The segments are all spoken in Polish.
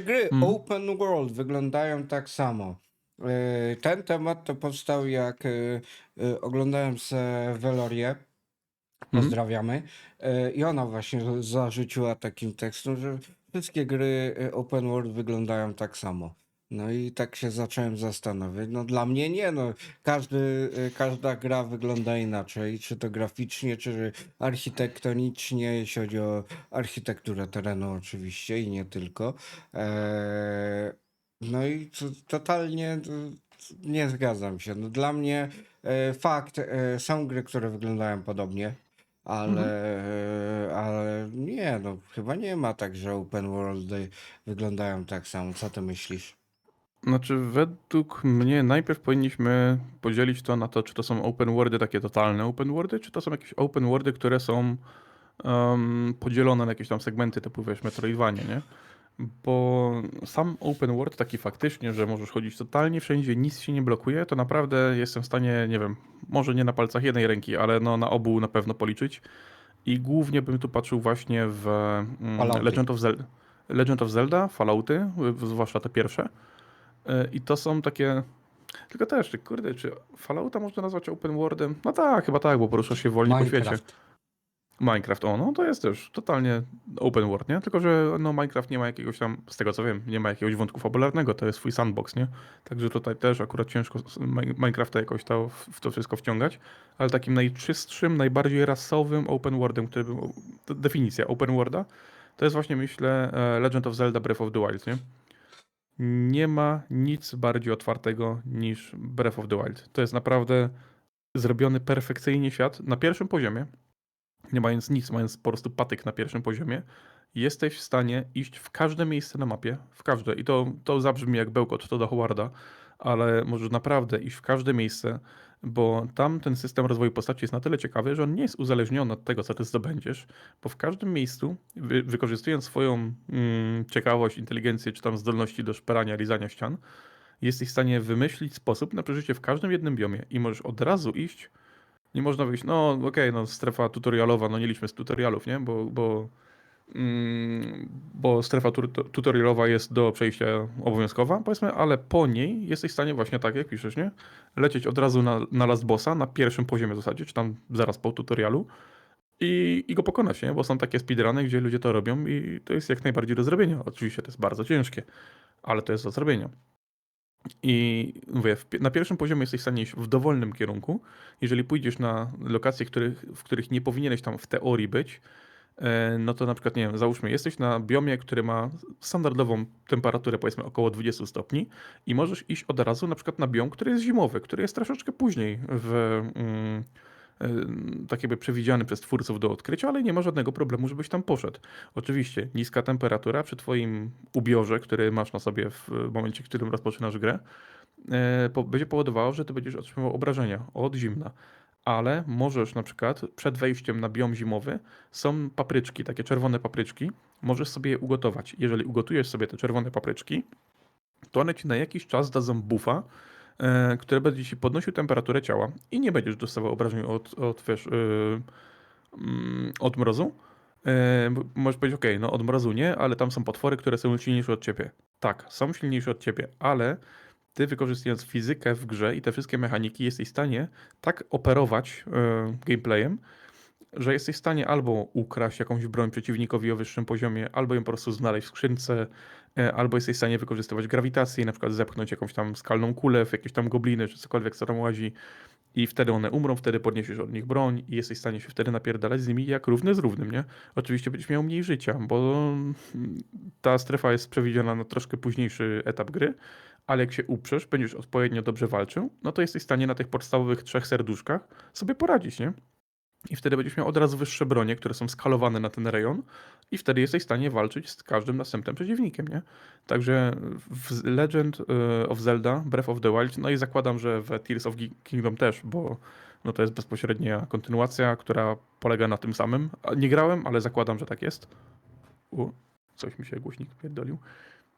Czy gry Mhm. open world wyglądają tak samo? Yy, Ten temat to powstał jak yy, yy, oglądałem se Velorię, Mhm. pozdrawiamy, i ona właśnie zarzuciła takim tekstem, że wszystkie gry open world wyglądają tak samo. No i tak się zacząłem zastanawiać. No dla mnie nie, no każdy, yy, każda gra wygląda inaczej, czy to graficznie, czy architektonicznie, jeśli chodzi o architekturę terenu oczywiście i nie tylko. Eee, no i to, totalnie to, nie zgadzam się. No dla mnie e, fakt, e, są gry, które wyglądają podobnie, ale, Mhm. ale nie, no chyba nie ma tak, że open worldy wyglądają tak samo. Co ty myślisz? Znaczy, według mnie najpierw powinniśmy podzielić to na to, czy to są open worldy, takie totalne open worldy, czy to są jakieś open worldy, które są em, podzielone na jakieś tam segmenty typu wiesz, Metroidvania, nie? Bo sam open world taki faktycznie, że możesz chodzić totalnie wszędzie, nic się nie blokuje, to naprawdę jestem w stanie, nie wiem, może nie na palcach jednej ręki, ale no na obu na pewno policzyć. I głównie bym tu patrzył właśnie w mm, Fallouty. Legend of Zelda, Legend of Zelda, Fallouty, zwłaszcza te pierwsze. Y, I to są takie. Tylko też, czy kurde, czy Fallouta można nazwać open worldem? No tak, chyba tak, bo poruszasz się wolniej po świecie. Minecraft. Minecraft, o no to jest też totalnie open world, nie? Tylko, że no Minecraft nie ma jakiegoś tam, z tego co wiem, nie ma jakiegoś wątku fabularnego, to jest swój sandbox, nie? Także tutaj też akurat ciężko Minecrafta jakoś to, w to wszystko wciągać, ale takim najczystszym, najbardziej rasowym open worldem, który był, definicja open worlda, to jest właśnie myślę e, Legend of Zelda Breath of the Wild, nie? Nie ma nic bardziej otwartego niż Breath of the Wild. To jest naprawdę zrobiony perfekcyjnie świat na pierwszym poziomie, nie mając nic, mając po prostu patyk na pierwszym poziomie, jesteś w stanie iść w każde miejsce na mapie, w każde. I to, to zabrzmi jak bełkot, to do Howarda, ale możesz naprawdę iść w każde miejsce, bo tam ten system rozwoju postaci jest na tyle ciekawy, że on nie jest uzależniony od tego, co ty zdobędziesz, bo w każdym miejscu, wy, wykorzystując swoją mm, ciekawość, inteligencję, czy tam zdolności do szperania, lizania ścian, jesteś w stanie wymyślić sposób na przeżycie w każdym jednym biomie i możesz od razu iść nie można wyjść, no okej, no strefa tutorialowa, no nie liczmy z tutorialów, nie? Bo, bo, bo strefa tu, tutorialowa jest do przejścia obowiązkowa, powiedzmy, ale po niej jesteś w stanie właśnie tak, jak piszesz, nie? Lecieć od razu na, na last bossa, na pierwszym poziomie w zasadzie, czy tam zaraz po tutorialu i, i go pokonać, nie? Bo są takie speedruny, gdzie ludzie to robią i to jest jak najbardziej do zrobienia. Oczywiście to jest bardzo ciężkie, ale to jest do zrobienia. I mówię, na pierwszym poziomie jesteś w stanie iść w dowolnym kierunku. Jeżeli pójdziesz na lokacje, których, w których nie powinieneś tam w teorii być, no to na przykład, nie wiem, załóżmy, jesteś na biomie, który ma standardową temperaturę, powiedzmy około 20 stopni i możesz iść od razu na przykład na biom, który jest zimowy, który jest troszeczkę później w... Mm, e, tak jakby przewidziany przez twórców do odkrycia, ale nie ma żadnego problemu, żebyś tam poszedł. Oczywiście niska temperatura przy twoim ubiorze, który masz na sobie w momencie, w którym rozpoczynasz grę, e, będzie powodowało, że ty będziesz otrzymywał obrażenia od zimna. Ale możesz na przykład przed wejściem na biom zimowy są papryczki, takie czerwone papryczki, możesz sobie je ugotować. Jeżeli ugotujesz sobie te czerwone papryczki, to one ci na jakiś czas dadzą buffa, e, który będzie ci podnosił temperaturę ciała i nie będziesz dostawał obrażeń od, od, wiesz, yy, mm, od mrozu. Bo możesz powiedzieć, ok, no od mrozu nie, ale tam są potwory, które są silniejsze od ciebie. Tak, są silniejsze od ciebie, ale ty wykorzystując fizykę w grze i te wszystkie mechaniki jesteś w stanie tak operować e, gameplayem, że jesteś w stanie albo ukraść jakąś broń przeciwnikowi o wyższym poziomie, albo ją po prostu znaleźć w skrzynce, e, albo jesteś w stanie wykorzystywać grawitację na przykład zepchnąć jakąś tam skalną kulę w jakieś tam gobliny, czy cokolwiek, co tam łazi i wtedy one umrą, wtedy podniesiesz od nich broń i jesteś w stanie się wtedy napierdalać z nimi jak równy z równym, nie? Oczywiście będziesz miał mniej życia, bo mm, ta strefa jest przewidziana na troszkę późniejszy etap gry, ale jak się uprzesz, będziesz odpowiednio dobrze walczył, no to jesteś w stanie na tych podstawowych trzech serduszkach sobie poradzić, nie? I wtedy będziesz miał od razu wyższe bronie, które są skalowane na ten rejon, i wtedy jesteś w stanie walczyć z każdym następnym przeciwnikiem, nie? Także w Legend e, of Zelda, Breath of the Wild, no i zakładam, że w Tears of Kingdom też, bo no to jest bezpośrednia kontynuacja, która polega na tym samym. Nie grałem, ale zakładam, że tak jest. U, coś mi się głośnik pierdolił.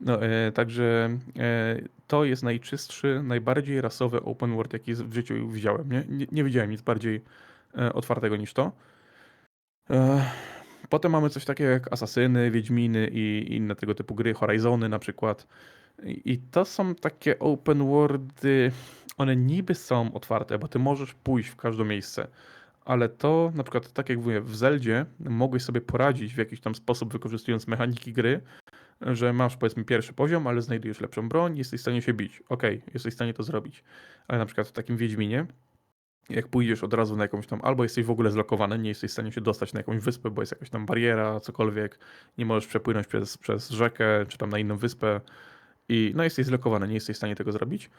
No, e, także e, to jest najczystszy, najbardziej rasowy open world, jaki w życiu widziałem. Nie, nie, nie widziałem nic bardziej otwartego niż to. E, Potem mamy coś takiego jak Asasyny, Wiedźminy i inne tego typu gry, Horizony na przykład. I to są takie open worldy, one niby są otwarte, bo ty możesz pójść w każde miejsce, ale to na przykład tak jak mówię, w Zeldzie mogłeś sobie poradzić w jakiś tam sposób wykorzystując mechaniki gry, że masz powiedzmy pierwszy poziom, ale znajdujesz lepszą broń, jesteś w stanie się bić. Okej, jesteś w stanie to zrobić. Ale na przykład w takim Wiedźminie, jak pójdziesz od razu na jakąś tam, albo jesteś w ogóle zlokowany, nie jesteś w stanie się dostać na jakąś wyspę, bo jest jakaś tam bariera, cokolwiek, nie możesz przepłynąć przez, przez rzekę, czy tam na inną wyspę i no jesteś zlokowany, nie jesteś w stanie tego zrobić.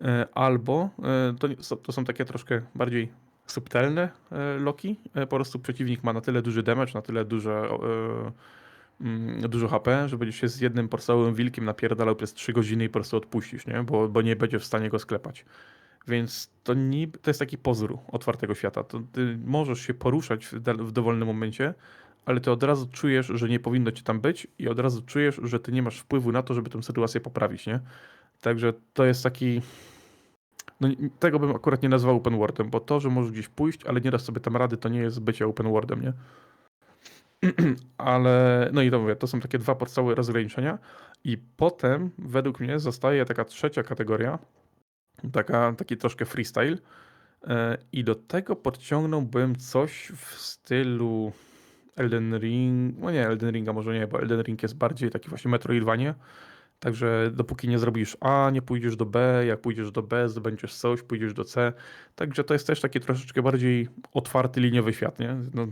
E, Albo e, to, to są takie troszkę bardziej subtelne e, loki. Po prostu przeciwnik ma na tyle duży damage, na tyle duże, mm, dużo HP, że będziesz się z jednym porcałowym wilkiem napierdalał przez 3 godziny i po prostu odpuścisz, nie? Bo, bo nie będziesz w stanie go sklepać. Więc to, niby, to jest taki pozór otwartego świata. To ty możesz się poruszać w, w dowolnym momencie, ale ty od razu czujesz, że nie powinno cię tam być i od razu czujesz, że ty nie masz wpływu na to, żeby tę sytuację poprawić, nie? Także to jest taki... No, tego bym akurat nie nazwał open worldem, bo to, że możesz gdzieś pójść, ale nie dasz sobie tam rady, to nie jest bycie open worldem, nie? ale, no i to mówię, to są takie dwa podstawowe rozgraniczenia i potem według mnie zostaje taka trzecia kategoria, taka, taki troszkę freestyle. E, i do tego podciągnąłbym coś w stylu Elden Ring, no nie, Elden Ringa może nie, bo Elden Ring jest bardziej taki właśnie Metroidvanie, także dopóki nie zrobisz A, nie pójdziesz do B, jak pójdziesz do B, zdobędziesz coś, pójdziesz do C, także to jest też taki troszeczkę bardziej otwarty liniowy świat, nie? No,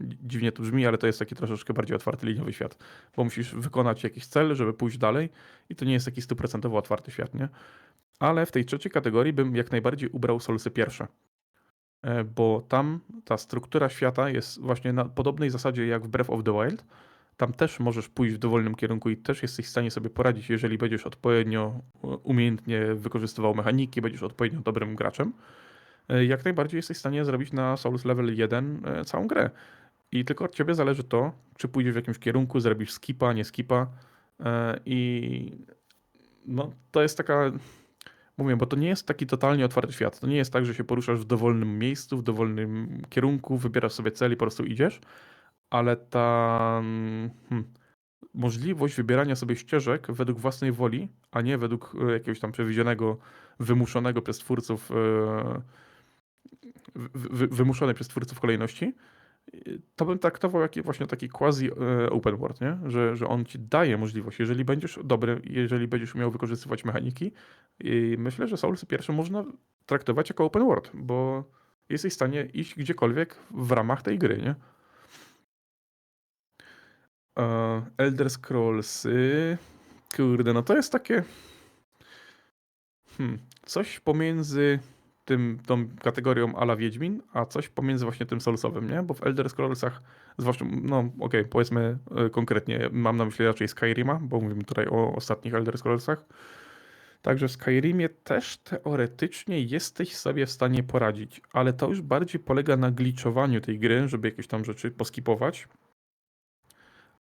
dziwnie to brzmi, ale to jest taki troszeczkę bardziej otwarty liniowy świat, bo musisz wykonać jakiś cel, żeby pójść dalej i to nie jest taki stuprocentowo otwarty świat, nie? Ale w tej trzeciej kategorii bym jak najbardziej ubrał Soulsy pierwsze. E, Bo tam ta struktura świata jest właśnie na podobnej zasadzie jak w Breath of the Wild. Tam też możesz pójść w dowolnym kierunku i też jesteś w stanie sobie poradzić, jeżeli będziesz odpowiednio e, umiejętnie wykorzystywał mechaniki, będziesz odpowiednio dobrym graczem. E, Jak najbardziej jesteś w stanie zrobić na Souls Level 1 e, całą grę. I tylko od ciebie zależy to, czy pójdziesz w jakimś kierunku, zrobisz skipa, nie skipa. E, I no, to jest taka Mówię, bo to nie jest taki totalnie otwarty świat. To nie jest tak, że się poruszasz w dowolnym miejscu, w dowolnym kierunku, wybierasz sobie cel i po prostu idziesz, ale ta mm, hmm, możliwość wybierania sobie ścieżek według własnej woli, a nie według e, jakiegoś tam przewidzianego, wymuszonego przez twórców, e, wy, wy, wymuszonej przez twórców kolejności, to bym traktował jak właśnie taki quasi e, open world, nie? Że, że on ci daje możliwość, jeżeli będziesz dobry, jeżeli będziesz umiał wykorzystywać mechaniki, i myślę, że Souls pierwszy można traktować jako open world, bo jesteś w stanie iść gdziekolwiek w ramach tej gry, nie? E, Elder Scrolls. Kurde, no to jest takie. Hmm, coś pomiędzy tym, tą kategorią ala Wiedźmin, a coś pomiędzy właśnie tym Soulsowym, nie? Bo w Elder Scrollsach, zwłaszcza, no okej, powiedzmy e, konkretnie, mam na myśli raczej Skyrima, bo mówimy tutaj o ostatnich Elder Scrollsach. Także w Skyrimie też teoretycznie jesteś sobie w stanie poradzić, ale to już bardziej polega na glitchowaniu tej gry, żeby jakieś tam rzeczy poskipować,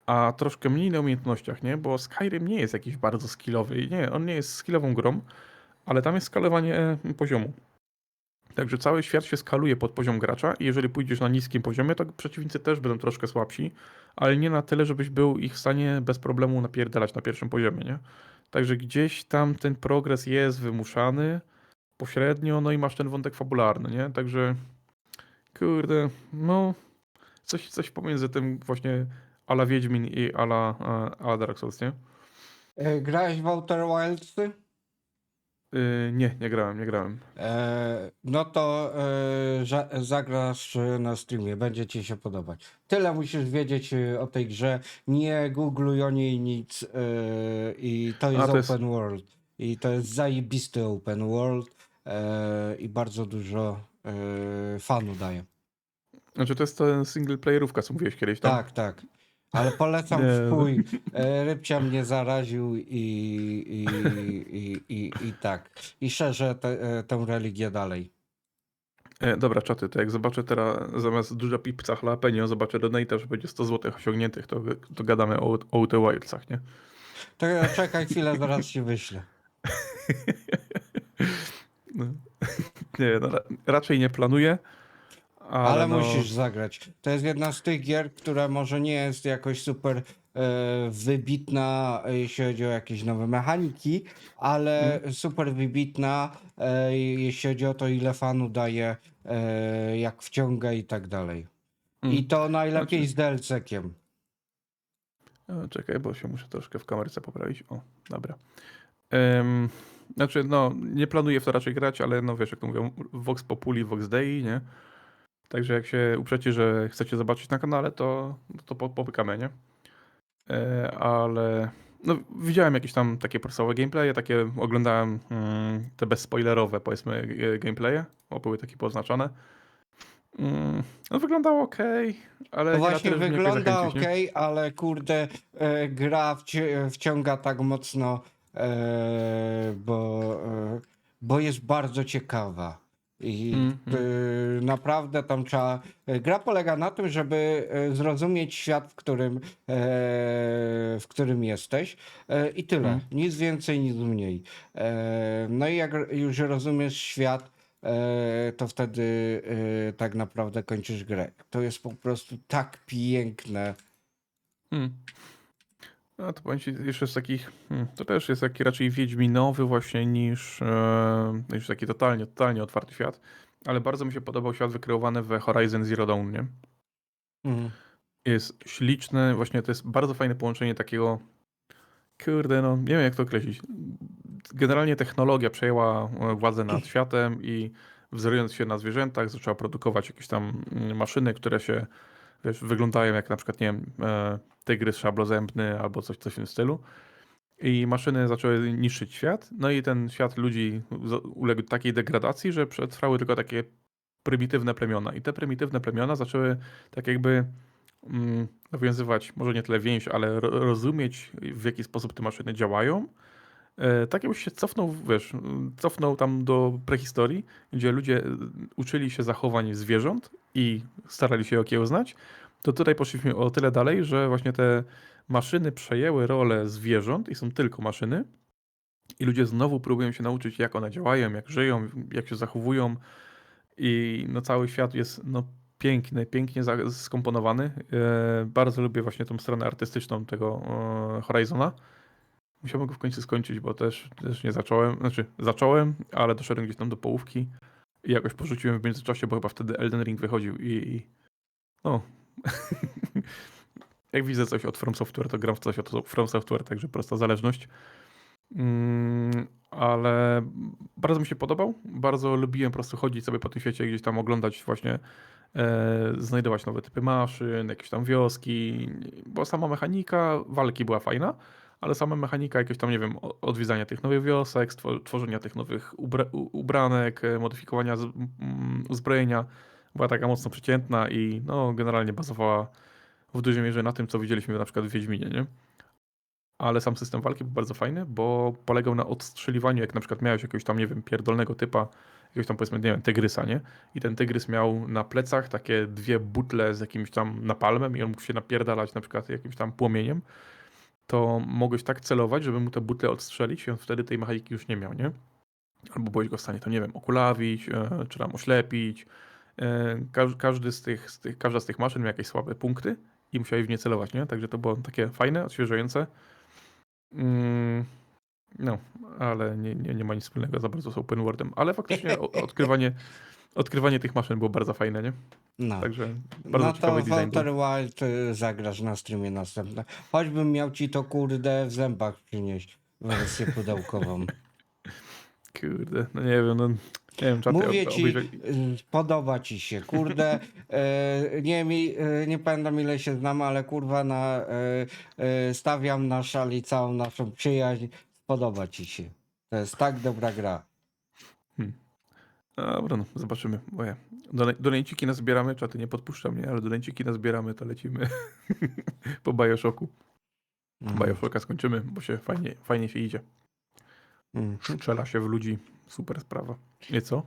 a troszkę mniej na umiejętnościach, nie? Bo Skyrim nie jest jakiś bardzo skillowy. Nie, on nie jest skillową grą, ale tam jest skalowanie e, poziomu. Także cały świat się skaluje pod poziom gracza i jeżeli pójdziesz na niskim poziomie, to przeciwnicy też będą troszkę słabsi, ale nie na tyle, żebyś był ich w stanie bez problemu napierdalać na pierwszym poziomie, nie? Także gdzieś tam ten progres jest wymuszany pośrednio, no i masz ten wątek fabularny, nie? Także kurde, no coś, coś pomiędzy tym właśnie ala Wiedźmin i ala, e, ala Dark Souls, nie? E, Grałeś w Outer Wildsy? Yy, nie, nie grałem, nie grałem. E, no to e, za, zagrasz e, na streamie, będzie ci się podobać. Tyle musisz wiedzieć e, o tej grze. Nie googluj o niej nic e, i to jest to jest- open world. I to jest zajebisty open world e, i bardzo dużo e, fanu daje. Znaczy to jest ta single playerówka, co mówiłeś kiedyś, tam? Tak, tak. Ale polecam Nie, swój. E, Rybcia mnie zaraził i, i, i, i, i tak. I szerzę te, e, tę religię dalej. E, dobra, czaty, to jak zobaczę teraz zamiast duża pipca jalapeno, zobaczę donate'a, że będzie 100 zł osiągniętych, to, to gadamy o, o The Wildsach, nie? To czekaj chwilę, zaraz ci wyślę. No. Nie, no, ra- raczej nie planuję, Ale, Ale no, musisz zagrać. To jest jedna z tych gier, która może nie jest jakoś super e, wybitna, e, jeśli chodzi o jakieś nowe mechaniki, ale super wybitna, e, jeśli chodzi o to, ile fanu daje, e, jak wciąga i tak dalej. Mm. I to najlepiej Znaczy- z DLC-kiem. E, Czekaj, bo się muszę troszkę w kamerce poprawić. O, dobra. Em, znaczy, no, nie planuję w to raczej grać, ale no wiesz, jak to mówią, Vox Populi, Vox Dei, nie? Także jak się uprzecie, że chcecie zobaczyć na kanale, to, to po- popykamy, nie? E, ale no, widziałem jakieś tam takie podstawowe gameplaye, takie oglądałem mm, te bezspoilerowe, powiedzmy, e, gameplaye, bo były takie poznaczone. Mm, no wyglądało ok, ale To na właśnie wygląda ok, ale kurde, e, gra wci- wciąga tak mocno, e, bo, e, bo jest bardzo ciekawa. I Mm, e, naprawdę tam trzeba. e, Gra polega na tym, żeby e, zrozumieć świat, w którym, e, w którym jesteś. E, I tyle. Mm. Nic więcej, nic mniej. E, no i jak już rozumiesz świat, e, to wtedy e, tak naprawdę kończysz grę. To jest po prostu tak piękne. Hmm. No to powiem ci, jeszcze z takich, hmm, to też jest taki raczej wiedźminowy właśnie niż, e, niż taki totalnie, totalnie otwarty świat, ale bardzo mi się podobał świat wykreowany w Horizon Zero Dawn, nie? Mhm. Jest śliczny, właśnie to jest bardzo fajne połączenie takiego, kurde, no nie wiem jak to określić. Generalnie technologia przejęła e, władzę nad światem i wzorując się na zwierzętach zaczęła produkować jakieś tam mm, maszyny, które się, wiesz, wyglądają jak na przykład, nie wiem, e, tygrys szablozębny albo coś, coś w tym stylu. I maszyny zaczęły niszczyć świat, no i ten świat ludzi uległ takiej degradacji, że przetrwały tylko takie prymitywne plemiona. I te prymitywne plemiona zaczęły tak jakby mm, nawiązywać, może nie tyle więź, ale ro rozumieć, w jaki sposób te maszyny działają. E, tak jakbyś się cofnął, wiesz, cofnął tam do prehistorii, gdzie ludzie e, uczyli się zachowań zwierząt i starali się je okiełznać, to tutaj poszliśmy o tyle dalej, że właśnie te maszyny przejęły rolę zwierząt i są tylko maszyny. I ludzie znowu próbują się nauczyć, jak one działają, jak żyją, jak się zachowują. I no, cały świat jest no, piękny, pięknie skomponowany. E, bardzo lubię właśnie tą stronę artystyczną tego Horizona. Musiałbym go w końcu skończyć, bo też, też nie zacząłem. Znaczy, zacząłem, ale doszedłem gdzieś tam do połówki i jakoś porzuciłem w międzyczasie, bo chyba wtedy Elden Ring wychodził i. i no. Jak widzę coś od From Software, to gram w coś od From Software, także prosta zależność. Mm, ale bardzo mi się podobał. Bardzo lubiłem po prostu chodzić sobie po tym świecie, gdzieś tam oglądać właśnie, e, znajdować nowe typy maszyn, jakieś tam wioski, bo sama mechanika walki była fajna, ale sama mechanika jakiegoś tam, nie wiem, odwiedzania tych nowych wiosek, tworzenia tych nowych ubra- ubranek, e, modyfikowania uzbrojenia była taka mocno przeciętna i no, generalnie bazowała w dużej mierze na tym, co widzieliśmy na przykład w Wiedźminie, nie? Ale sam system walki był bardzo fajny, bo polegał na odstrzeliwaniu, jak na przykład miałeś jakiegoś tam, nie wiem, pierdolnego typa, jakiegoś tam powiedzmy, nie wiem, tygrysa, nie? I ten tygrys miał na plecach takie dwie butle z jakimś tam napalmem i on mógł się napierdalać na przykład jakimś tam płomieniem, to mogłeś tak celować, żeby mu te butle odstrzelić i on wtedy tej mechaniki już nie miał, nie? Albo byłeś go w stanie to, nie wiem, okulawić, e, czy tam oślepić. E, każ, każdy z tych, z tych, każda z tych maszyn miała jakieś słabe punkty i musiałeś w nie celować, nie? Także to było takie fajne, odświeżające. Mm, no, ale nie, nie, nie ma nic wspólnego za bardzo z open worldem. Ale faktycznie odkrywanie, odkrywanie tych maszyn było bardzo fajne, nie? No. Także bardzo No to ciekawy w design. był. Outer Wild y, zagrasz na streamie następne. Choćbym miał ci to kurde w zębach przynieść wersję pudełkową. Kurde, no nie wiem, no nie wiem, czaty Mówię ci, obejrzeli- y, podoba ci się, kurde, e, nie, mi, e, nie pamiętam ile się znam, ale kurwa na, e, stawiam na szali całą naszą przyjaźń, podoba ci się. To jest tak dobra gra. Dobra, no, zobaczymy. Done- Donejciki nazbieramy, czaty nie podpuszczam, nie? Ale donejciki nazbieramy, to lecimy po Bioshocku. Mhm. Bioshocka skończymy, bo się fajnie, fajnie się idzie. Mhm. Strzela się w ludzi, super sprawa. Nie co?